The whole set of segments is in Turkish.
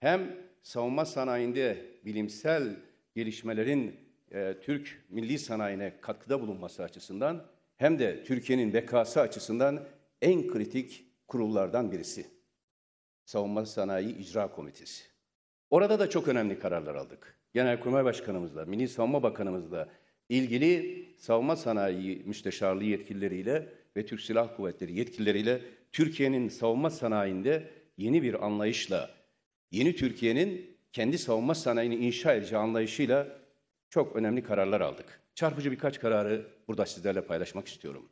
hem savunma sanayinde bilimsel gelişmelerin e, Türk milli sanayine katkıda bulunması açısından hem de Türkiye'nin bekası açısından en kritik kurullardan birisi. Savunma Sanayi İcra Komitesi. Orada da çok önemli kararlar aldık. Genelkurmay Başkanımızla, Milli Savunma Bakanımızla ilgili savunma sanayi müsteşarlığı yetkilileriyle ve Türk Silah Kuvvetleri yetkilileriyle Türkiye'nin savunma sanayinde yeni bir anlayışla, yeni Türkiye'nin kendi savunma sanayini inşa edeceği anlayışıyla çok önemli kararlar aldık. Çarpıcı birkaç kararı burada sizlerle paylaşmak istiyorum.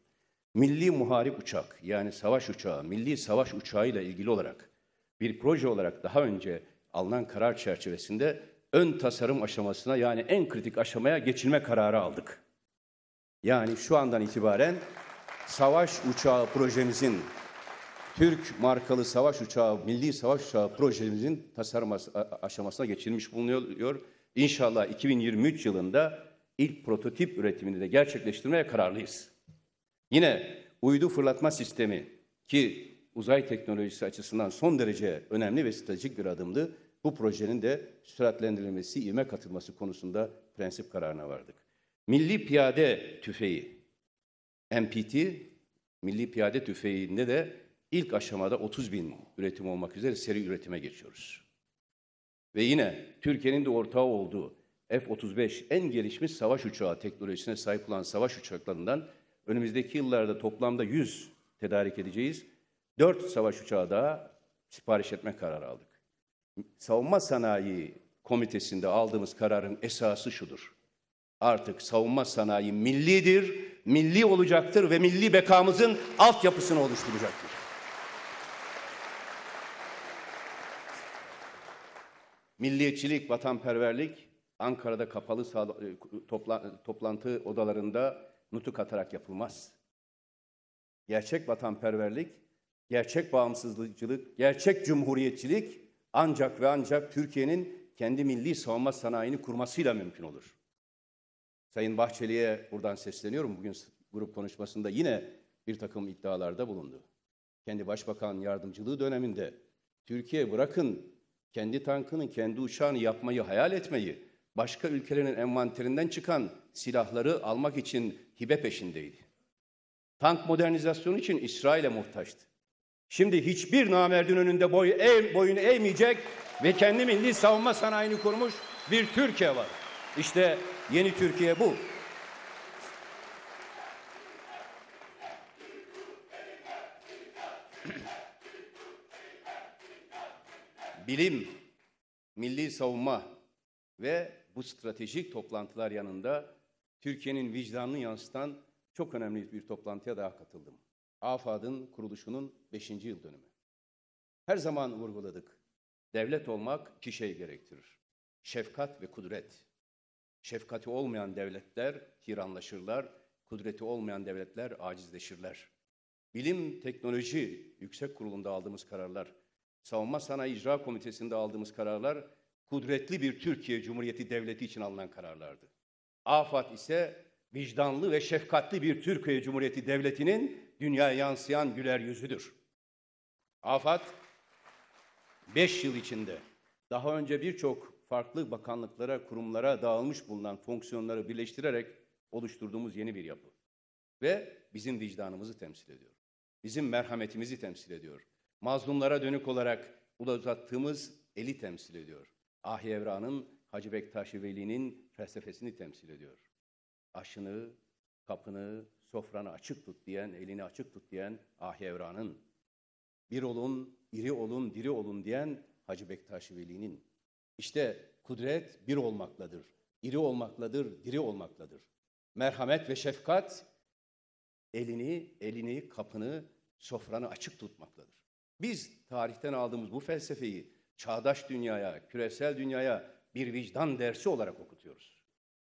Milli muharip uçak yani savaş uçağı, milli savaş uçağı ile ilgili olarak bir proje olarak daha önce alınan karar çerçevesinde ön tasarım aşamasına yani en kritik aşamaya geçilme kararı aldık. Yani şu andan itibaren savaş uçağı projemizin Türk markalı savaş uçağı, milli savaş uçağı projemizin tasarım aşamasına geçilmiş bulunuyor. İnşallah 2023 yılında ilk prototip üretimini de gerçekleştirmeye kararlıyız. Yine uydu fırlatma sistemi ki uzay teknolojisi açısından son derece önemli ve stratejik bir adımdı. Bu projenin de süratlendirilmesi, ivme katılması konusunda prensip kararına vardık. Milli Piyade Tüfeği, MPT, Milli Piyade Tüfeği'nde de ilk aşamada 30 bin üretim olmak üzere seri üretime geçiyoruz. Ve yine Türkiye'nin de ortağı olduğu F-35 en gelişmiş savaş uçağı teknolojisine sahip olan savaş uçaklarından önümüzdeki yıllarda toplamda 100 tedarik edeceğiz. 4 savaş uçağı daha sipariş etme kararı aldık. Savunma Sanayi Komitesi'nde aldığımız kararın esası şudur. Artık savunma sanayi millidir, milli olacaktır ve milli bekamızın altyapısını oluşturacaktır. Milliyetçilik, vatanperverlik Ankara'da kapalı e, topla- toplantı odalarında nutuk atarak yapılmaz. Gerçek vatanperverlik, gerçek bağımsızlıkçılık, gerçek cumhuriyetçilik ancak ve ancak Türkiye'nin kendi milli savunma sanayini kurmasıyla mümkün olur. Sayın Bahçeli'ye buradan sesleniyorum. Bugün grup konuşmasında yine bir takım iddialarda bulundu. Kendi başbakan yardımcılığı döneminde Türkiye bırakın kendi tankını, kendi uçağını yapmayı hayal etmeyi, başka ülkelerin envanterinden çıkan silahları almak için hibe peşindeydi. Tank modernizasyonu için İsrail'e muhtaçtı. Şimdi hiçbir namerdin önünde boy eğ, boyunu eğmeyecek ve kendi milli savunma sanayini kurmuş bir Türkiye var. İşte yeni Türkiye bu. Bilim, milli savunma ve bu stratejik toplantılar yanında Türkiye'nin vicdanını yansıtan çok önemli bir toplantıya daha katıldım. AFAD'ın kuruluşunun 5. yıl dönümü. Her zaman vurguladık. Devlet olmak iki şey gerektirir. Şefkat ve kudret. Şefkati olmayan devletler tiranlaşırlar, kudreti olmayan devletler acizleşirler. Bilim, teknoloji yüksek kurulunda aldığımız kararlar, savunma sanayi icra komitesinde aldığımız kararlar, kudretli bir Türkiye Cumhuriyeti Devleti için alınan kararlardı. AFAD ise vicdanlı ve şefkatli bir Türkiye Cumhuriyeti Devleti'nin dünyaya yansıyan güler yüzüdür. AFAD 5 yıl içinde daha önce birçok farklı bakanlıklara, kurumlara dağılmış bulunan fonksiyonları birleştirerek oluşturduğumuz yeni bir yapı. Ve bizim vicdanımızı temsil ediyor. Bizim merhametimizi temsil ediyor. Mazlumlara dönük olarak uzattığımız eli temsil ediyor. Ahi Evra'nın Hacı Bektaş Veli'nin felsefesini temsil ediyor. Aşını, kapını, sofranı açık tut diyen, elini açık tut diyen Ahi Evra'nın bir olun, iri olun, diri olun diyen Hacı Bektaş Veli'nin. İşte kudret bir olmakladır. İri olmakladır, diri olmakladır. Merhamet ve şefkat elini, elini, kapını, sofranı açık tutmakladır. Biz tarihten aldığımız bu felsefeyi çağdaş dünyaya, küresel dünyaya bir vicdan dersi olarak okutuyoruz.